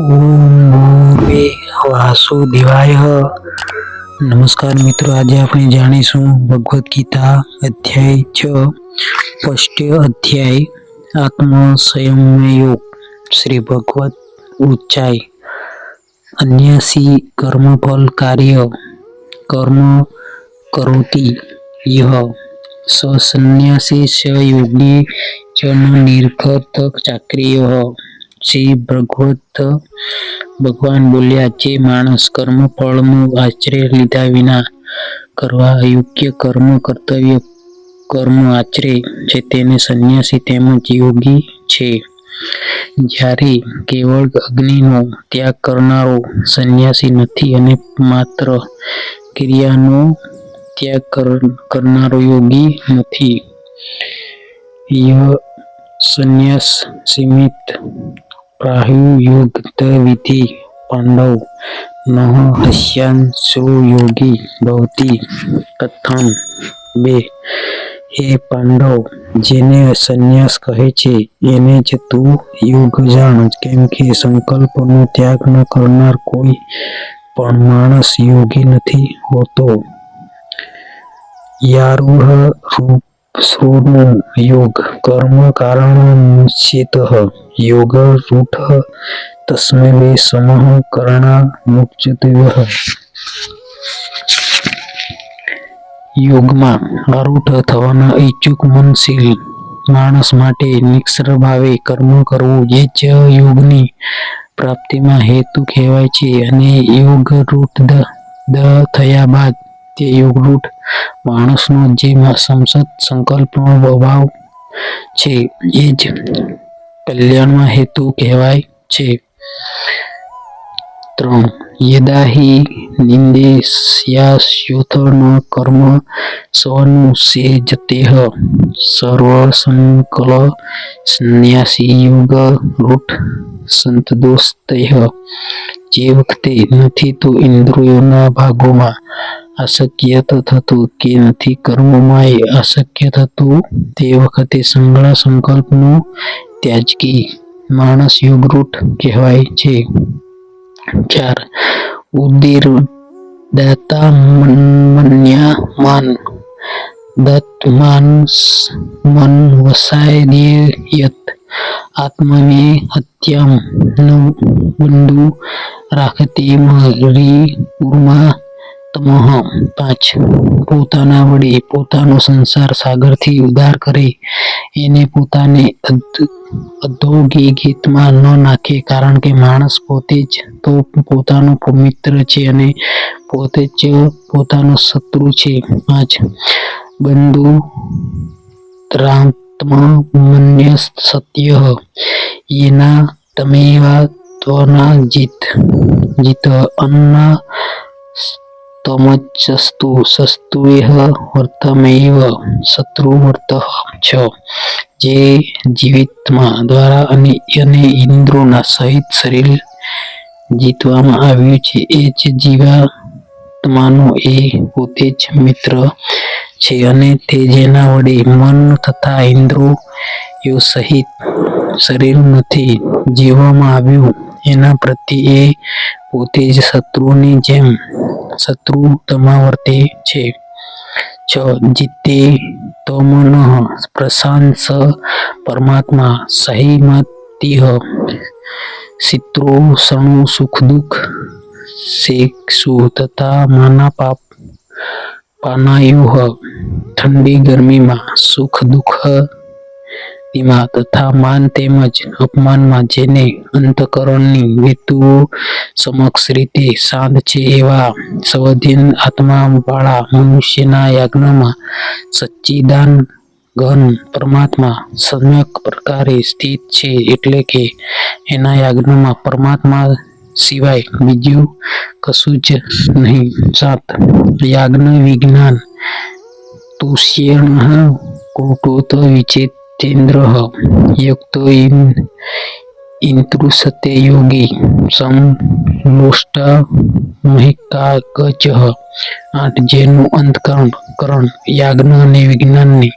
ઓમ ભૂર્વે વાસુદેવાય નમસ્કાર મિત્રો આજે આપણે જાણીશું ભગવદ્ ગીતા અધ્યાય છ ફર્સ્ટ અધ્યાય આત્મ સંયમયોગ શ્રી ભગવત ઊંચાઈ અન્યસી કર્મફલ કાર્ય કર્મ કરોતિ યહ સ સંન્યાસી સ યોગી ચ ન નિર્ઘત ચાક્રિય શ્રી ભગવત ભગવાન બોલ્યા, જે માણસ કર્મ ફળનું આશ્રય લીધા વિના કરવા યોગ્ય કર્મ, કર્તવ્ય કર્મ આચરે છે, તેને સંન્યાસી તેમજ યોગી છે. જ્યારે કેવળ અગ્નિનો ત્યાગ કરનારો સંન્યાસી નથી અને માત્ર ક્રિયાનો ત્યાગ કરનારો યોગી નથી સંન્યાસ સીમિત પ્રાહુયુક્ત પાંડવ નઃ હસ્યાન સો ભવતી કથન, બે. હે પાંડવ, જેને સંન્યાસ કહે છે, એને જ તું યુગ જાણ. કેમ કે સંકલ્પનો ત્યાગ ન કરનાર કોઈ પણ માણસ યોગી નથી હોતો. યારુહ રૂપ યોગ. કર્મ યોગ રૂઢ તસ્મે સમહ સમઃ કરણા મુચ્યતેવઃ યોગમાં આરૂઢ થવાના ઈચ્છુક મનશીલ માણસ માટે નિક્ષર ભાવે કર્મ કરવું એ જ યોગની પ્રાપ્તિમાં હેતુ કહેવાય છે. અને યોગ રૂઢ દ થયા બાદ તે યોગરૂઢ માણસનો જે સંસદ સંકલ્પનો ભાવ છે, એ જ કલ્યાણમાં હેતુ કહેવાય છે. ત્રણ યદા કર્મ સ્વનું સે જતેહ સર્વ સર્વસંકલ સંન્યાસી યુગ રૂઢ સંતદોષતેહ. જે વખતે નથી તો ઇન્દ્રિયોના ભાગોમાં આસક્ય થતું કે નથી? કર્મમાં એ અશક્ય થતું? તે વખતે સંગળા સંકલ્પનું ત્યાજકી માણસ યોગરૂટ કહેવાય છે. ચાર. ઉદીર દાતા મન્યા માન દત્તમાન મન વસાય વસાયત આત્મને હત્યામ ન બંધુ રાખતી મરી ઉર્મા તમઃ પાંચ પોતાના વડે પોતાનો સંસાર સાગરથી ઉદ્ધાર કરે. એને પોતાને અધોગી અધોગતિમાં ન નાખે કારણ કે માણસ પોતે જ તો પોતાનો મિત્ર છે અને પોતે જ પોતાનો શત્રુ છે. પાંચ બંધુ ત્રાત્મ મન્ય સત્ય. એના તમેવા ત્વના જીત જીત અન્ન તમચસ્તુ સસ્તુએહ વર્તમેવ શત્રુવર્ત છ જે જીવિતમાં દ્વારા અને અને ઇન્દ્રોના સહિત શરીર જીતવામાં આવ્યું છે એ જ જીવાત્માનો એ પોતે જ મિત્ર છે અને તે જેના વડે મન તથા ઇન્દ્રિયો સહિત શરીર નથી જીવવામાં આવ્યું એના પ્રત્યે એ પોતે જ શત્રુની જેમ શત્રુતામાં વર્તે છે. છ, જીતે તમનઃ પ્રશાંસ પરમાત્મા સહિમતિહ. શિત્રોષણો સુખ દુઃખ શેક્ષુ તથા માના પાપ પાનાયુહ. ઠંડી ગરમીમાં સુખ દુઃખ માં તથા માન તેમજ અપમાનમાં જેને અંતકરણની હેતુઓ સમક્ષ રીતે શાંત છે એવા સ્વધીન આત્માવાળા મનુષ્યના યજ્ઞમાં સચ્ચિદાન ઘન પરમાત્મા સમ્યક પ્રકારે સ્થિત છે એટલે કે એના યજ્ઞમાં પરમાત્મા સિવાય બીજું કશું જ નહીં. સાત યાજ્ઞ વિજ્ઞાન તુષ્યેણ કુટોત વિચેતેન્દ્ર યુક્તો ઇન ઇન્દ્રુસતે યોગી સમલોષ્ટ મહિકાગચ આઠ જેનું અંતકરણ કરણ યાજ્ઞ અને વિજ્ઞાનની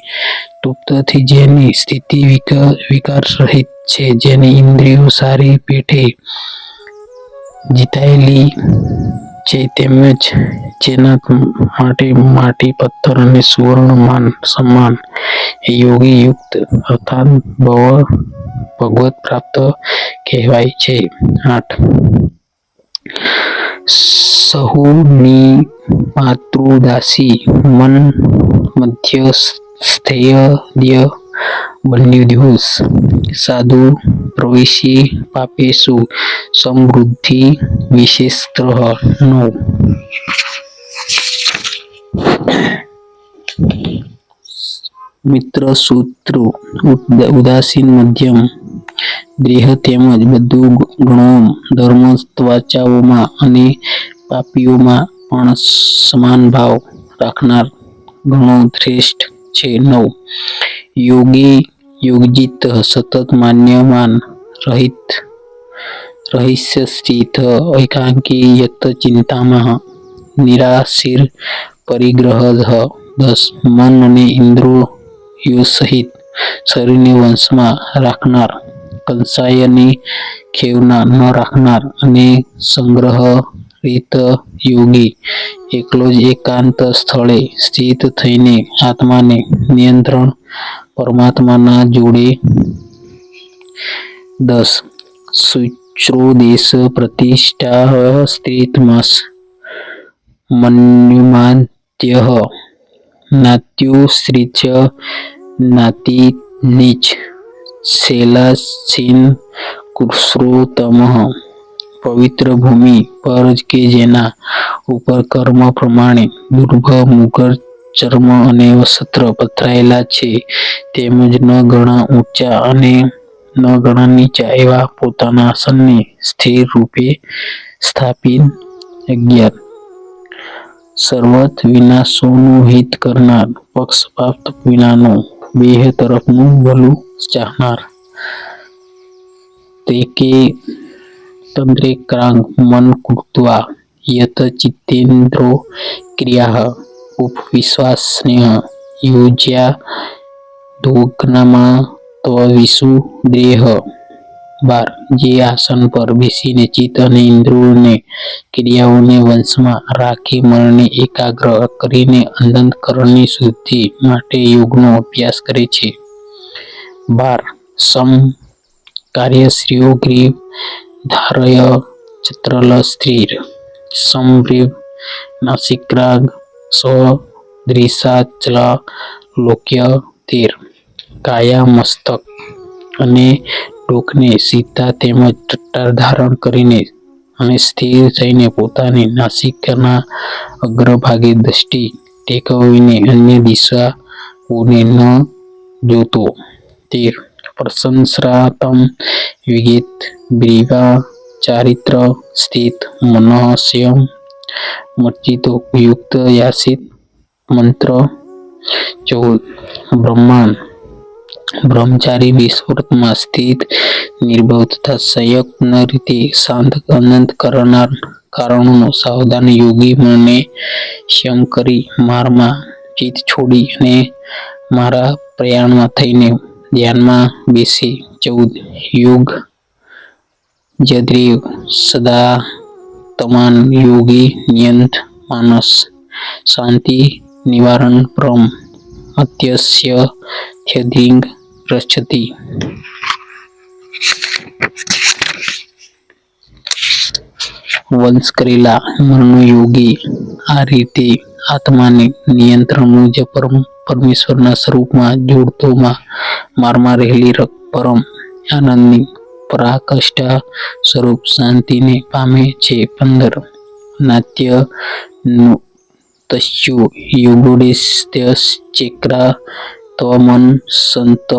તૃપ્તથી જેની સ્થિતિ વિક- વિકાર રહિત છે જેની ઇન્દ્રિયો સારી પેઠે જીતાયેલી છે તેમજ જેના માટે માટી, પથ્થર અને સુવર્ણ માન સન્માન યોગી યુક્ત અર્થાત ભવ ભગવત પ્રાપ્ત કહેવાય છે. આઠ. સહુની માતૃદાસી મન મધ્ય સ્થેય બન્યુદ્યુષ સાધુ, પ્રવેશી, પાપેશુ, સમૃદ્ધિ વિશેષતઃ નો મિત્ર સૂત્ર ઉદાસીન, મધ્યમ, દેહ તેમજ બધું ગુણો ધર્મ, ત્વચાઓમાં અને પાપીઓમાં પણ સમાન ભાવ રાખનાર ગણો શ્રેષ્ઠ છે નવ. યોગી યોગજીત સતત માન્યમાન રહિત રહસ્ય સ્થિત એકાંકી યત ચિંતામાં નિરાશીર પરિગ્રહ દસ મન અને ઇન્દ્રિયો સહિત શરીરને વંશમાં રાખનાર, કંસાયની ખેવના ન રાખનાર અને સંગ્રહ રીત યોગી એકલો જ એકાંત સ્થળે સ્થિત થઈને આત્માને નિયંત્રણ પરમાત્માના જોડે દસ. શુચ્રોદેશ પ્રતિષ્ઠા સ્થિતમસ મન્યુમાંત્યઃ. નાત્યુશ્રિચ નાતિ નીચ. શૈલાસીન કુશ્રોતમ પવિત્ર ભૂમિ પર કે જેના ઉપર કર્મ પ્રમાણે દુર્ભ મુગર ચર્મ અને વસ્ત્ર પથરાયેલા છે. તેમજ ન ઘણા ઊંચા અને ન ઘણા નીચા એવા પોતાના આસનને સ્થિર રૂપે સ્થાપીને અગિયાર સર્વત વિના સોનું હિત કરનાર પક્ષપાત વિનાનું બેહ તરફનું ભલું ચાહનાર. તે કે તદ્રેકાંગ મન કૃત્વા યત ચિત્તેન્દ્રો ક્રિયાઃ ઉપવિશ્વાસ યોજ્યા તો વિશુ દેહ. બાર. જે આસન પર બેસીને ચિત્ત અને ઇન્દ્રિયોને, ક્રિયાઓને વંશમાં રાખી મનને એકાગ્ર કરીને અંધકરણની શુદ્ધિ માટે યોગનો અભ્યાસ કરે છે. બાર. સમ કાર્ય શ્રીઓ ગ્રીવ, ધારય, ચત્રલ, સ્થિર. સમગ્રીવ નાસિકાગ્ર સ્વદૃશાચલ લોક્ય તેર, કાયા મસ્તક અને ડોકને સીધા તેમજ ટટ્ટાર ધારણ કરીને અને સ્થિર થઈને પોતાની નાસિકાના અગ્રભાગે દૃષ્ટિ ટેકવીને અન્ય દિશાઓને ન જોતો. તીર, પ્રશંસરાતમ વિગેત, ગ્રીવા ચારિત્ર સ્થિત મનઃ સ્યં યુક્ત યાસિત મંત્ર, ચૌદ, બ્રહ્માંડ, બ્રહ્મચારી વિશ્વમાં સ્થિત નિર્ભવ તથા સંયુક્ત રીતે શાંત અનંત કરનાર કારણોનો સાવધાન યોગી મને શમ કરી મારમાં ચિત્ત છોડી અને મારા પ્રયાણમાં થઈને ધ્યાનમાં બેસી ચૌદ યોગ જદ્રેવ સદાત્માન યોગી નિયંત માનસ શાંતિ નિવારણ પ્રમ અત્યસ્ય થ્યધિંગ પૃચ્છતિ વંશ કરેલા મનોયોગી આ રીતે આત્માને નિયંત્રણ મુજબ પરમેશ્વરના સ્વરૂપમાં જોડતોમાં મારમાં રહેલી પરમ આનંદની પરાકાષ્ઠા સ્વરૂપ શાંતિને પામે છે. પંદર. નાત્ય તસ્યો યોગોડેસ્ત્યશ્ચેક્રા ત્વમન સંતઃ.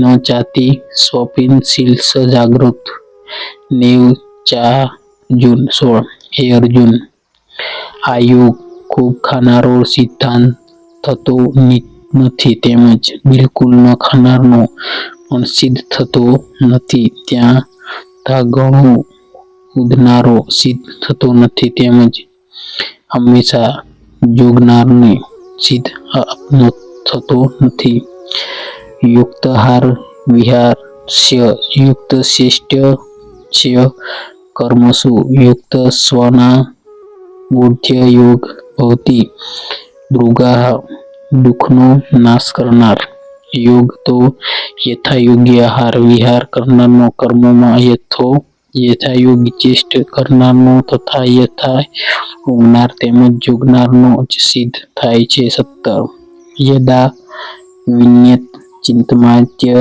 ન ચાતિ સ્વપિનશીલ સજાગૃત. નેવ નેવ ચાર્જુન સોળ. હે અર્જુન આ યોગ ખૂબ ખાનારો સિદ્ધાંત થતો નથી તેમજ બિલકુલ ન ખાનારનો પણ સિદ્ધ થતો નથી. ત્યાં ધાગણો ઉદનારો સિદ્ધ થતો નથી તેમજ હંમેશા જોગનારને સિદ્ધ થતો નથી. યુક્તાહાર, વિહારસ્ય યુક્ત ચેષ્ટ્ય કર્મસુ, યુક્ત સ્વના બોધ્ય યોગ ભવતી દુઃખનો નાશ કરનાર. યોગ તો યથાયોગ્ય આહાર, વિહાર કરનારનો કર્મમાં યથો, યથાયોગ્ય ચેષ્ટ કરનારનો તથા યથા ઊંઘનાર તેમજ જોગનારનો જ સિદ્ધ થાય છે સત્તર યદા વિન્યત ચિંતમાત્ય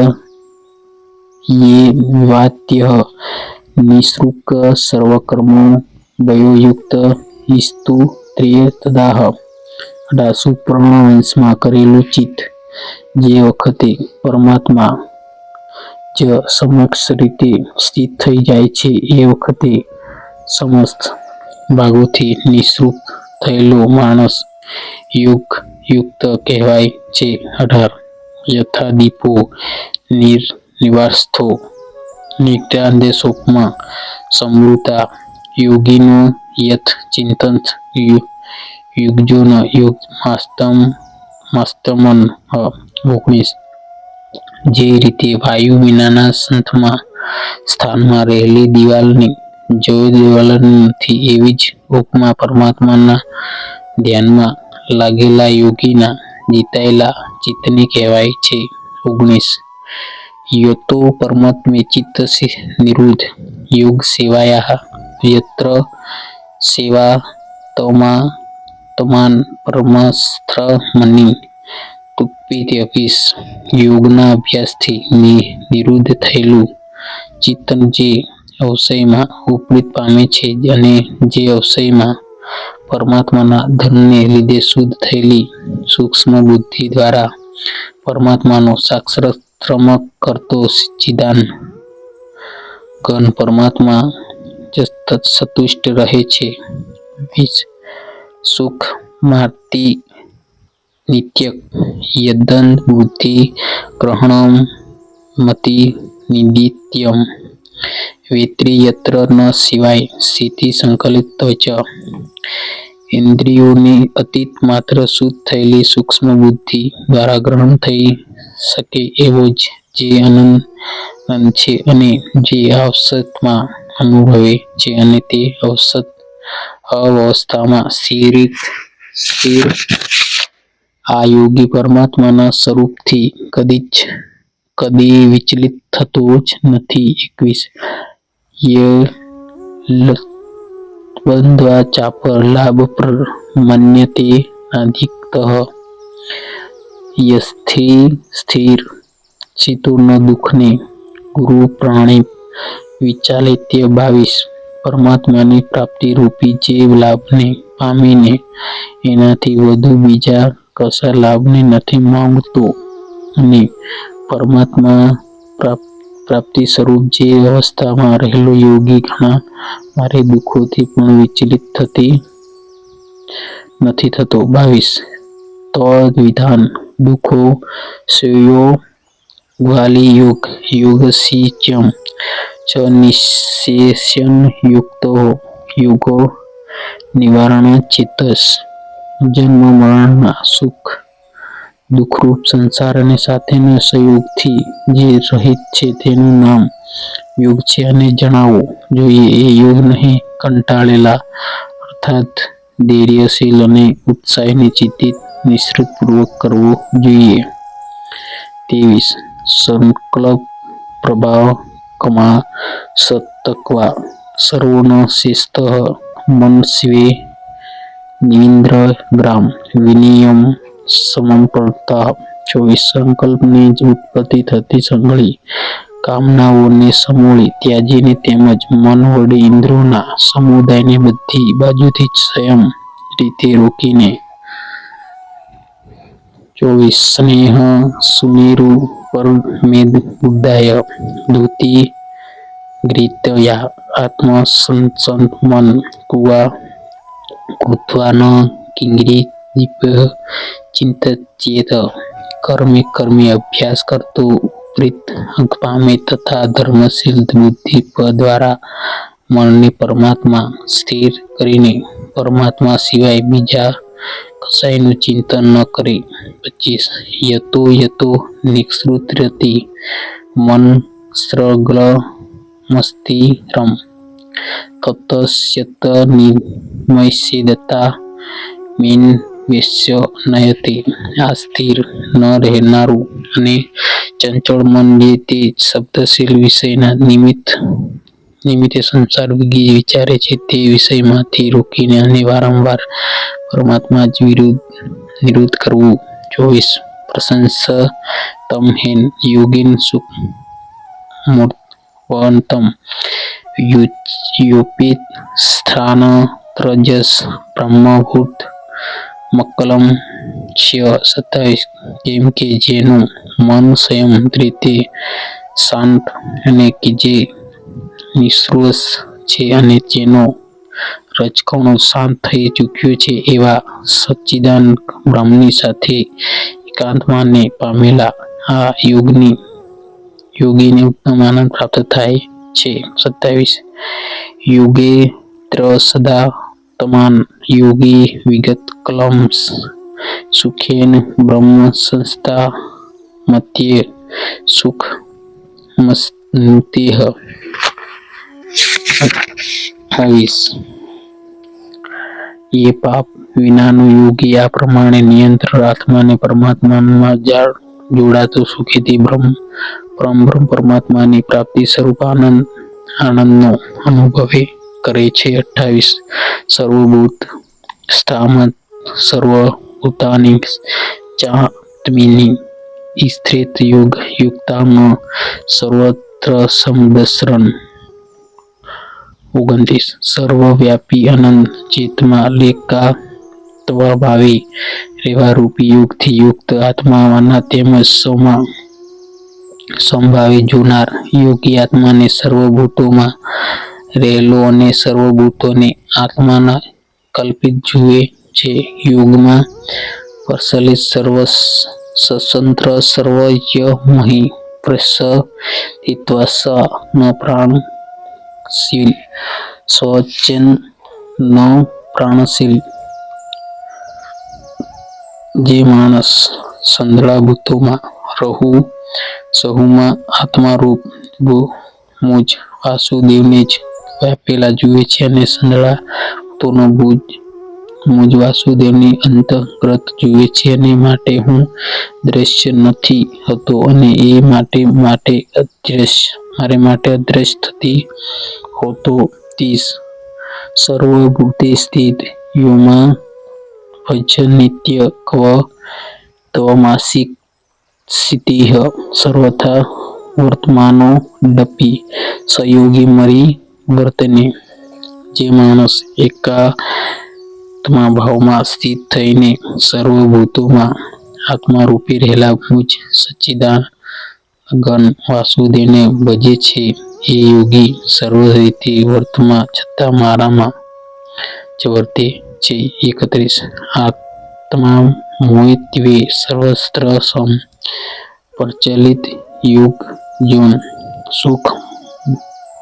યે વાત્ય નિસૃક સર્વકર્મો વયોયુક્ત હિસ્તુ ત્રિય તદાહ. અઢારસો વંશમાં કરેલું ચિત્ત જે વખતે પરમાત્મા જ સમક્ષ રીતે સ્થિત થઈ જાય છે, એ વખતે સમસ્ત ભાગોથી નિસૃપ થયેલો માણસ યુગ યુક્ત કહેવાય છે. અઢાર યથા દીપો નિર નિવાસ્થો નિત્યાદેશોપમાં સમૃતા યોગીનો યથ ચિંતન યુગજોન યુગ માસ્તમ માસ્તમન ઓગણીસ. જે રીતે વાયુ વિનાના સંતમાં સ્થાનમાં રહેલી દિવાલની જો જ્વલન નથી એવી જ ઉપમા પરમાત્માના ધ્યાનમાં લાગેલા યોગીના જીતાયેલા ચિત્તને કહેવાય છે ઓગણીસ. યતો પરમાત્મે ચિત્ત નિરુદ્ધ, યોગ સેવાયા યત્ર સેવા તમા, તમાન પરમસ્ત્ર મની તુપ્પીત્યપીસ યોગના અભ્યાસથી નિ- નિરુદ્ધ થયેલું ચિત્તન જે અવશયમાં ઉપરીત પામે છે અને જે અવશયમાં પરમાત્માના ધનને લીધે શુદ્ધ થયેલી સૂક્ષ્મ બુદ્ધિ દ્વારા પરમાત્માનો સાક્ષાત્ક્રમ કરતો ચિદાન ઘન પરમાત્મા સંતુષ્ટ રહે છે. સુખ માર્તિ નિત્ય યદન બુદ્ધિ ગ્રહણમ મતિ નિદિત્યમ વેત્રિયત્ર ન સિવાય સ્થિતિ સંકલિત ચ ઇન્દ્રિયોની અતીત માત્ર શુદ્ધ થયેલી સૂક્ષ્મ બુદ્ધિ દ્વારા ગ્રહણ થઈ શકે એવો જ જે અનંત છે અને જે અવસતમાં અનુભવે છે અને તે અવસત અવસ્થામાં સ્થિર સ્થિર આ યોગી પરમાત્માના સ્વરૂપથી કદી જ, કદી વિચલિત થતો જ નથી. એકવીસ ય બંધવા ચાપર લાભ પ્ર માન્યતે અધિકતઃ યસ્થિર સ્થિર ચિતુર્ન દુઃખને ગુરુ પ્રાણે વિચાલિત્ય બાવીસ પરમાત્માની પ્રાપ્તિ રૂપી જે લાભને પામીને એનાથી વધુ બીજા કશા લાભને નથી માંગતો અને પરમાત્મા પ્રાપ- પ્રાપ્તિ સ્વરૂપ જે અવસ્થામાં રહેલો યોગી ઘણા મારે દુઃખોથી પણ વિચલિત થતી નથી થતો. બાવીસ. તો વિધાન. દુઃખો સેયો ગ્વાલી યુગ. યોગસિચમ ચ નિશેષણ યુક્તો યુગો નિવારણ ચિત્તસ. જન્મ મરણના સુખ દુઃખરૂપ સંસાર અને સાથેના સંયોગથી જે રહિત છે તેનું નામ યોગ છે. અને જણાવવું જોઈએ, એ યોગ નહીં, કંટાળેલા, અર્થાત ધૈર્યશીલ અને ઉત્સાહીને ચિંતિત નિશ્ચિતપૂર્વક કરવો જોઈએ. ત્રેવીસ, સંકલ્પ, પ્રભાવ, કમા, સતકવા, સર્વનો શિસ્ત મન સ્વે નિવિન્દ્ર ગ્રામ વિનિયમ સમંપલતા ચોવીસ સંકલ્પની જ ઉત્પત્તિ થતી સંગળી કામનાઓને સમૂળી. ત્યાજીને તેમજ મન વડે ઇન્દ્રોના સમુદાયને બધી બાજુથી સ્વયં રીતે રોકીને ચોવીસ સ્નેહ સુમેરુ પરમેદ બુદ્ધાય ધોતી ગ્રીતયા આત્મ સંત મન કુવા કૃત્વા કિંગરી કિંગરી ચિંતિત ચેત કર્મે કર્મે અભ્યાસ કરતો ઉપરીત અંક પામે તથા ધર્મશીલ બુદ્ધિ દ્વારા મનને પરમાત્મા સ્થિર કરીને પરમાત્મા સિવાય બીજા કશાયનું ચિંતન ન કરે પચીસ યતો યતો નિઃસૃતરતિ મન સ્રગ્લમસ્તિરમ તતસ્યત નિમયસિદતા મીન વેશ્ય નયતે આ સ્થિર ન રહેનારું અને ચંચળ મન તે શબ્દશીલ વિષયના નિમિત્ત નિમિત્તે સંસાર વિચારે છે તે વિષયમાંથી રોકીને અને વારંવાર પરમાત્મા જ વિરુદ્ધ નિરુદ્ધ કરવું ચોવીસ પ્રશંસતમ હેન યોગિન સુખ મૂર્તવંતમ યોપિત સ્થાન ત્રજસ બ્રહ્મભૂત મક્કલમ શિવ સત્તાવીસ કેમ કે જેનું મન સંયમ રીતે શાંત અને કે જે નિસ્તૃષ છે અને જેનો રચકણો શાંત થઈ ચૂક્યો છે એવા સચ્ચિદાન બ્રહ્મની સાથે એકાંતમાને પામેલા આ યોગની યોગીને ઉત્તમ આનંદ પ્રાપ્ત થાય છે સત્તાવીસ યોગેત્ર સદા તમાન યોગી વિગત કલમ સુખેન બ્રહ્મ સંસ્થા મધ્યે સુખ મસ્તિહ અઠ્ઠાવીસ એ પાપ વિનાનો યોગી આ પ્રમાણે નિયંત્ર આત્માને પરમાત્મામાં જાળ જોડાતો સુખેથી બ્રહ્મ પરમ બ્રહ્મ પરમાત્માની પ્રાપ્તિ સ્વરૂપ આનંદ, આનંદનો અનુભવે કરે છે અઠ્ઠાવીસ સર્વભૂત સ્થામત, સર્વભૂતાની ચાતમીની સ્થિત યુગ યુક્તામાં સર્વત્ર સમદસરણ ઓગણત્રીસ સર્વવ્યાપી અનંત ચેતમાં લેકાત્વભાવે રેવા રૂપી યુગથી યુક્ત આત્માના તેમજ સૌમાં સમભાવે જોનાર યોગી આત્માને સર્વભૂતોમાં રહેલો અને સર્વભૂતોને આત્માના કલ્પિત જુએ છે. યોગમાં પ્રચલિત સર્વ સ્વતંત્ર સર્વયમહી પ્રસિત્વ સ ન પ્રાણશીલ સ્વચેન ન પ્રાણશીલ જે માણસ સંદ્રાભૂતોમાં રહુ સહુમાં આત્મારૂપ મુજ વાસુદેવને જ વ્યાપેલા જુએ છે અને સંદળા તોનો ભુજ મુજ વાસુદેવની અંતર્ગત જુએ છે અને માટે હું દ્રશ્ય નથી હતો અને એ માટે માટે અદ્રશ્ય, મારે માટે અદ્રશ્ય થતી હોતો તીસ. સર્વભૂતે સ્થિત યોમાં ભજ નિત્ય ક્વ ત્વમાસિક સ્થિતિઃ સર્વથા વર્તમાનો ડપી સહયોગી મરી વર્તને. જે માણસ એકાત્મા ભાવમાં સ્થિત થઈને સર્વભૂતોમાં આત્મા રૂપી રહેલા મુજ ગણ વાસુદેવને ભજે છે. એ યોગી, સર્વ રીતે વર્તમાં છતાં મારામાં જ વર્તે છે એકત્રીસ. આત્મા મોહિત્વે સર્વસ્ત્ર સમ પ્રચલિત યુગ જુન સુખ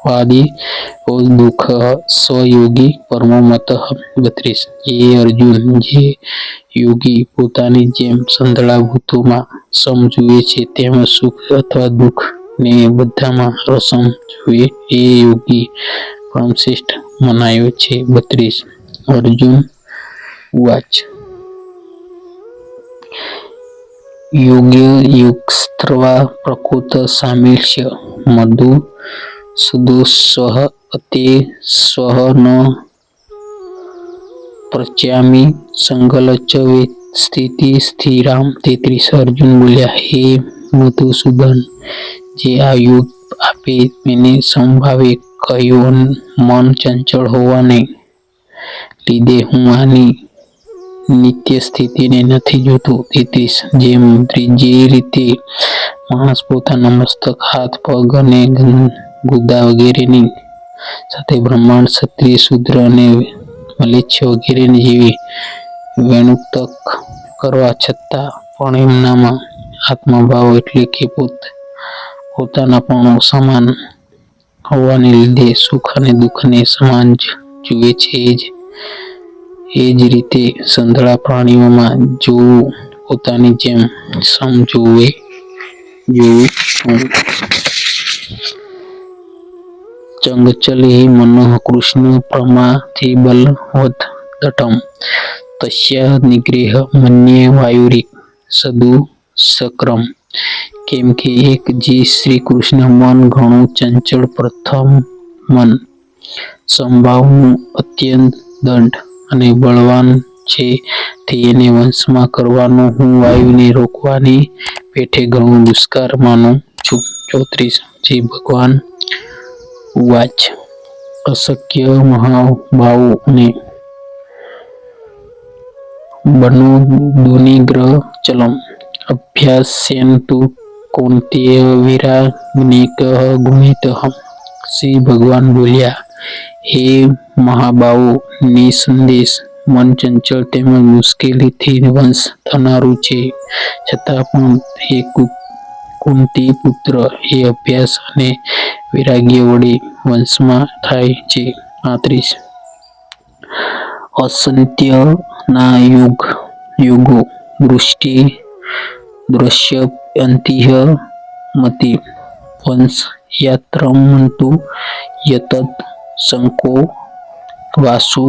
વાદી દુઃખ સ્વયોગી પરમો મત બત્રીસ. એ અર્જુન જે યોગી પોતાની જેમ સંધળા ભૂતોમાં સમ જુએ છે, તેમ સુખ અથવા દુઃખ ને બધામાં રસમ જુએ, એ યોગી પરમશ્રેષ્ઠ મનાયો છે. બત્રીસ. અર્જુન ઉવાચ યોગ્ય યુગસ્ત્રવા પ્રકૃત સામિલ્ય મધુ સુદુસ્વહ અતે સ્વહ ન પ્રચ્યામી સંગલચ સ્થિતિ સ્થિરામ તેત્રીસ અર્જુન બોલ્યા હે મધુસૂદન જે આ યુગ આપે મેને સમભાવે કહ્યું મન ચંચળ હોવાને લીધે હું આની નિત્ય સ્થિતિને નથી જોતું તેત્રીસ જેમ જે રીતે માણસ પોતાના મસ્તક, હાથ, પગ અને ગુદા વગેરેની સાથે બ્રહ્માંડ, ક્ષત્રિય, શૂદ્ર અને મલેચ્છ વગેરેની જેવી વેણુક્તક કરવા છતાં પણ એમનામાં આત્મભાવ એટલે કે પોત, પોતાના પણ સમાન હોવાને લીધે સુખ અને દુઃખને સમાન જુએ છે એ જ એ જ રીતે સંધળા પ્રાણીઓમાં જોવું, પોતાની જેમ સમ જોવે ચંગચલી મનોહ કૃષ્ણ પ્રમાથી બલવત દટમ તસ્ય નિગ્રહ મન્ય વાયુરિક સદુ સક્રમ. કેમ કે એક જે શ્રી કૃષ્ણ મન ઘણું ચંચળ પ્રથમ મન. સંભાવનું અત્યંત દંડ. અને બળવાન છે. તે એને વંશમાં કરવાનો હું વાયુને રોકવાની પેઠે ઘણું દુષ્કાર માનું છું. ચોત્રીસ, જે ભગવાન વાચ અશક્ય મહાભાવો અને બનો દુનિગ્રહ ચલમ અભ્યાસ્યન તુ કૌંતેય વિરાગ્નિક ગુણિત. શ્રી ભગવાન બોલ્યા હે મહાબાવો નિસંદેશ મન ચંચળ તેમજ મુશ્કેલીથી વંશ થનારું છે. છતાં પણ હે કુંતી પુત્ર એ અભ્યાસ અને વૈરાગ્ય વડે વંશમાં થાય છે. પાંત્રીસ અસંત્યના યુગ, યુગો, દૃષ્ટિ દ્રશ્યંતિહ મતિ. વંશ યાત્રમંતુ યતત શંકો, વાસુ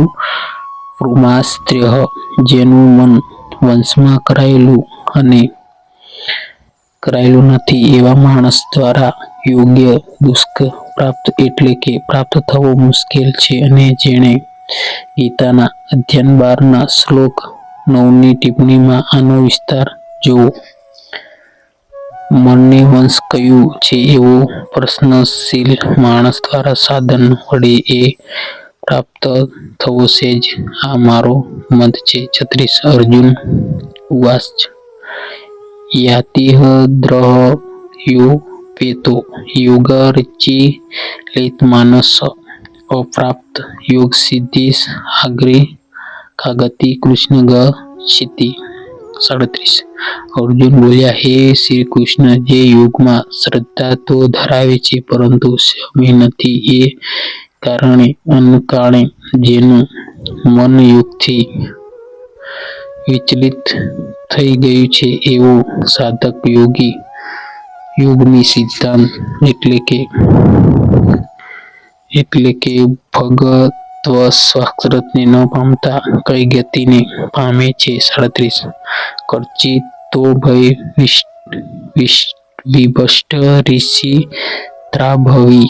વૃમાસ્ત્ર્ય જેનું મન વંશમાં કરાયેલું અને કરાયેલું નથી એવા માણસ દ્વારા યોગ્ય દુષ્ક પ્રાપ્ત એટલે કે પ્રાપ્ત થવો મુશ્કેલ છે અને જેણે ગીતાના અધ્યયન બારના શ્લોક નવની ટિપ્પણીમાં આનો વિસ્તાર જોવો. મનને વંશ કયું છે એવો પ્રશ્નશીલ માણસ દ્વારા સાધન વડે એ પ્રાપ્ત થવો સહેજ આ મારો મત છે. છત્રીસ, અર્જુન ઉવાસ યાતિહ દ્રહયો પેતો. યોગર્ચિ માનસ. અપ્રાપ્ત યોગ સિદ્ધિ આગરે કાગતિ કૃષ્ણ ગચ્છિતિ સાડત્રીસ. અર્જુન બોલ્યા, હે શ્રી કૃષ્ણ, જે યુગમાં શ્રદ્ધા તો ધરાવે છે, પરંતુ સમય નથી. એ કારણે અનકાળે જેનું મન યુગથી વિચલિત થઈ ગયું છે, એવો સાધક યોગી યોગની સિદ્ધાંત. એટલે કે એટલે કે ભગવત્સાક્ષાત્કારને ન પામતા કઈ ગતિને પામે છે સાડત્રીસ. કર્ચિતો ભય વિભષ્ટ ઋષિ ત્રાભવી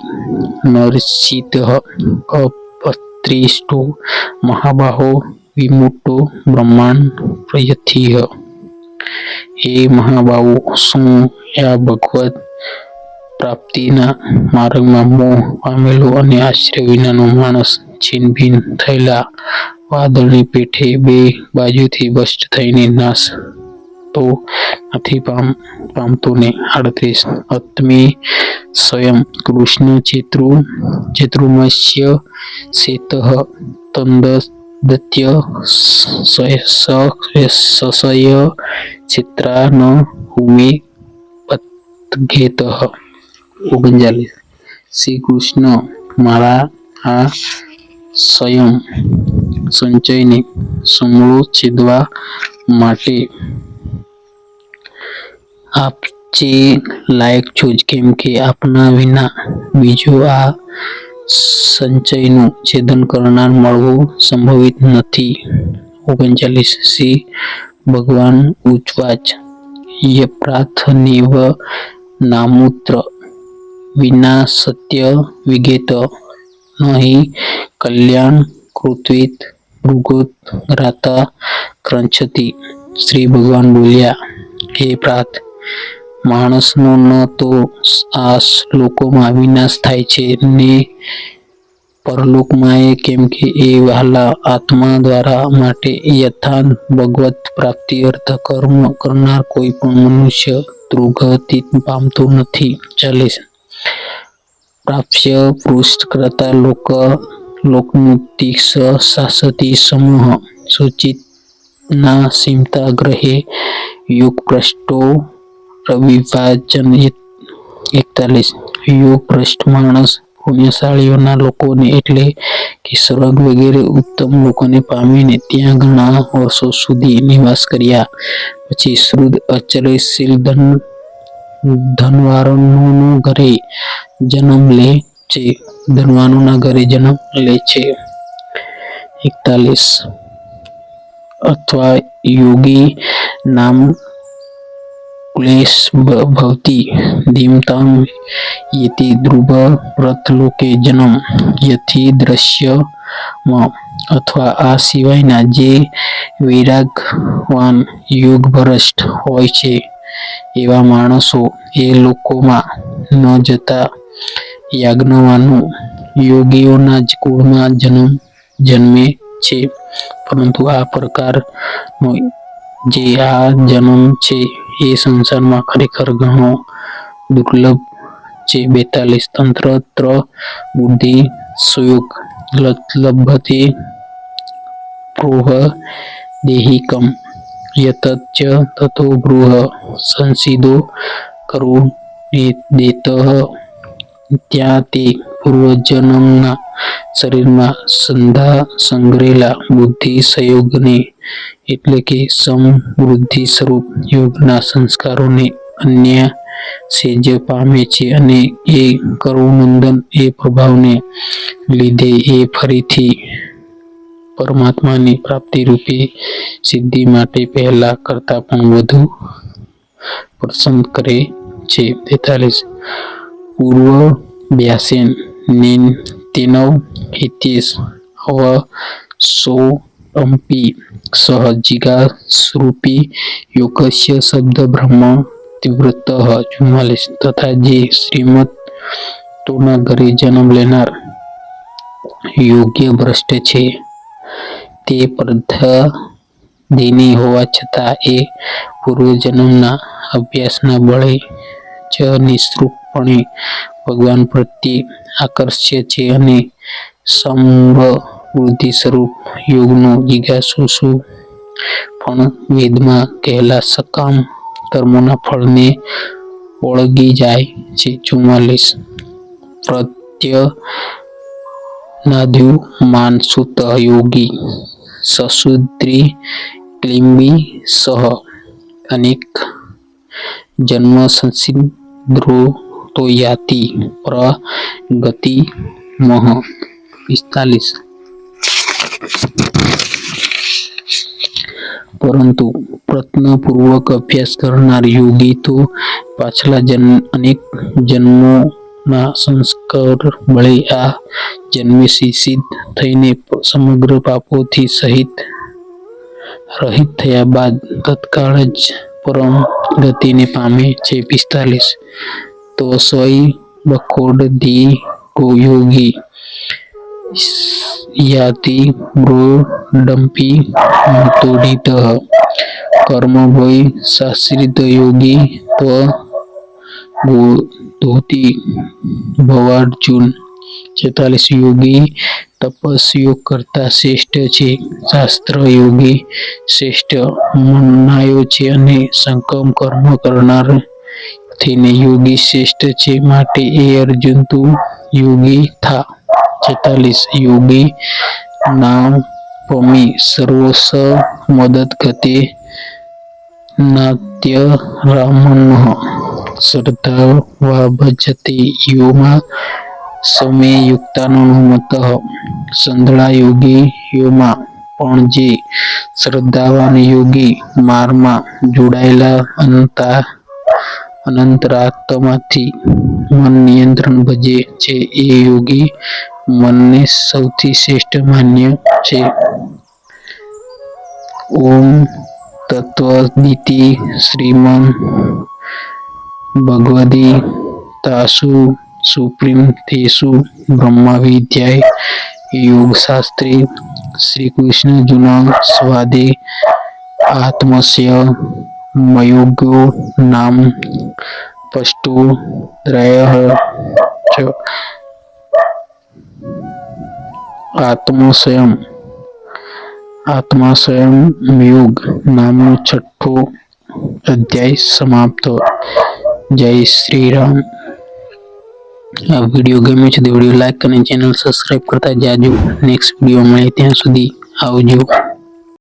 નરસિત અપત્રિષ્ટો મહાબાહો વિમુટો બ્રહ્માંડ પ્રયથિહ. હે મહાબાહો, શું આ ભગવત પ્રાપ્તિના માર્ગમાં મોહ પામેલો અને આશ્રય વિનાનો માણસ છીનભીન થયેલા વાદળની પેઠે બે બાજુથી બસ્ટ થઈને નાશ તો નથી પામ, પામતો ને આડત્રીસ. આત્મે સ્વયં કૃષ્ણ ચેતૃ શેત તંદ દત્ય સસય ચિત્રાન હુમે પતઘેતઃ ઓગણચાલીસ. શ્રી કૃષ્ણ મારા આ સ્વયં સંચયને સમૂળો છેદવા માટે આપ જે લાયક છો કેમ કે આપના વિના બીજો આ સંચયનું છેદન કરનાર મળવું સંભવિત નથી. ઓગણચાલીસ. શ્રી ભગવાન ઉચવાચ યપ્રાથનિવ નામૂત્ર વિના સત્ય વિગેત નહીં. કલ્યાણ કૃત્વિત ભૃગુત રાતા ક્રંચતી. શ્રી ભગવાન બોલ્યા, હે પ્રાત, માણસનો ન તો આ શ્લોકોમાં વિનાશ થાય છે ને પરલોકમાંય કેમ કે એ વહાલા આત્મા દ્વારા માટે યથાર્થ ભગવત પ્રાપ્તિ અર્થ કર્મ કરનાર કોઈ પણ મનુષ્ય દુર્ગતિ પામતો નથી. ચાલીસ. પ્રાપ્ય પુરુષ કરતા લોક, લોકમુક્તિ શાશ્વતી સમૂહ સૂચિતના સીમતા ગ્રહે યુગ ભ્રષ્ટો રવિભાજન એકતાલીસ. યુગ ભ્રષ્ટ માણસ પુણ્યશાળીઓના લોકોને એટલે કે સ્વર્ગ વગેરે ઉત્તમ લોકોને પામીને ત્યાં ઘણા વર્ષો સુધી નિવાસ કર્યા. પછી શ્રુદ અચલશીલ ધન ધનવાનોના ઘરે જન્મ લે છે ધનવાનોના ઘરે જન્મ લે છે એકતાલીસ અથવા યોગી નામ ક્લેશ भ- भवति धीमतां येति ધ્રુવ વ્રતલોકે જન્મ યથી દ્રશ્યમાં અથવા આ સિવાયના જે વૈરાગવાન યોગભ્રષ્ટ હોય છે એવા માણસો એ લોકોમાં ન જતા યાજ્ઞવાનો યોગીઓના જ કુળમાં જન્મ જન્મે છે. પરંતુ આ પ્રકારનો જે આ જન્મ છે એ સંસારમાં ખરેખર ઘણો દુર્લભ છે. બેતાલીસ તંત્ર, ત્ર, બુદ્ધિ, સુયોગ લભતે, પ્રોહ, દેહિકમ યતચ તથો ગૃહ સંસિદો કરું દેત ત્યાં તે પૂર્વજન્મના શરીરમાં સંધા સંગ્રેલા બુદ્ધિ સંયોગને એટલે કે સમૃદ્ધિ સ્વરૂપ યોગના સંસ્કારોને અન્ય સેજ પામે છે અને એ કરુણંદન એ પ્રભાવને લીધે એ ફરીથી પરમાત્માની પ્રાપ્તિ રૂપી સિદ્ધિ માટે પહેલા કરતા પણ વધુ પસંદ કરે છે. તેતાલીસ. પૂર્વ બ્યાસેન નીન તેનવ હિતેશ અવ સો અંપી સહ જીગાસ્રૂપી યોગસ્ય શબ્દ બ્રહ્મ તીવ્રતઃ ચુમ્માલીસ તથા જે શ્રીમદ તોના ઘરે જન્મ લેનાર યોગ્ય ભ્રષ્ટ છે. તે પ્રધાદિની હોવા છતાં એ પૂર્વજન્મના અભ્યાસના બળે જ નિઃશુલ્કપણે ભગવાન પ્રત્યે આકર્ષ્ય છે અને સમૃદ્ધિ સ્વરૂપ યોગનો જિજ્ઞાસુ શું? પણ વેદમાં કહેલા સકામ કર્મોના ફળને ઓળગી જાય છે ચુમ્માલીસ. પ્રત્યનાદ્યુમાન માનસુત યોગી સસુદ્રી ક્લિમ્બી સહ અનેક જન્મ સંસિદ્ધો તો યાતિ પ્રગતિ મહ પિસ્તાલીસ. પરંતુ પ્રયત્નપૂર્વક અભ્યાસ કરનાર યોગી તો પાછલા જન્મ અનેક જન્મોના સંસ્કાર બળે આ જન્મે સિદ્ધ થઈને સમગ્ર પાપોથી સહિત રહિત થયા બાદ તત્કાળ જ પરમ ગતિને પામે છે પિસ્તાલીસ. તો સોય બકોડ ધી યોગી યાતિ બ્રોડમ્પી કર્મ કર્મભય શાસ્ત્રિત યોગી ત્વ ધોતી, ભવાર્જુન છેતાલીસ યોગી તપસ્યોગ કરતા શ્રેષ્ઠ છે. શાસ્ત્ર યોગી શ્રેષ્ઠ મનાયો છે અને સંકમ કર્મ કરનાર થઈને યોગી શ્રેષ્ઠ છે માટે એ અર્જુન તું યોગી થા. છેતાલીસ યોગી નામ પમી સર્વસ મદદ ગતે નાત્ય રામન્હ શ્રદ્ધા વા ભજતે યોમાં સમે યુક્તાનો મત સંધળા યોગી યુમાં, પણ જે શ્રદ્ધાવાન યોગી મારમાં જોડાયેલા અનંતા અનંતરાત્માથી મન નિયંત્રણ ભજે છે, એ યોગી મનને સૌથી શ્રેષ્ઠ માન્ય છે. ઓમ તત્વદિતિ શ્રીમન ભગવદી તાસુ સુપ્રીમ તેસુ બ્રહ્મવિદ્યાય યોગશાસ્ત્રે શ્રીકૃષ્ણર્જુન સ્વાદે આત્મસ્ય મયોગો નામ પષ્ટો ત્રયઃ ચ આત્મસ્વયં આત્માસ્વયં યોગ નામનો છઠ્ઠો અધ્યાય સમાપ્ત જય શ્રી રામ આ વીડિયો ગમ્યો છે તો વીડિયો લાઈક અને ચેનલ સબસ્ક્રાઈબ કરતા જાજો. નેક્સ્ટ વીડિયો મળે ત્યાં સુધી આવજો.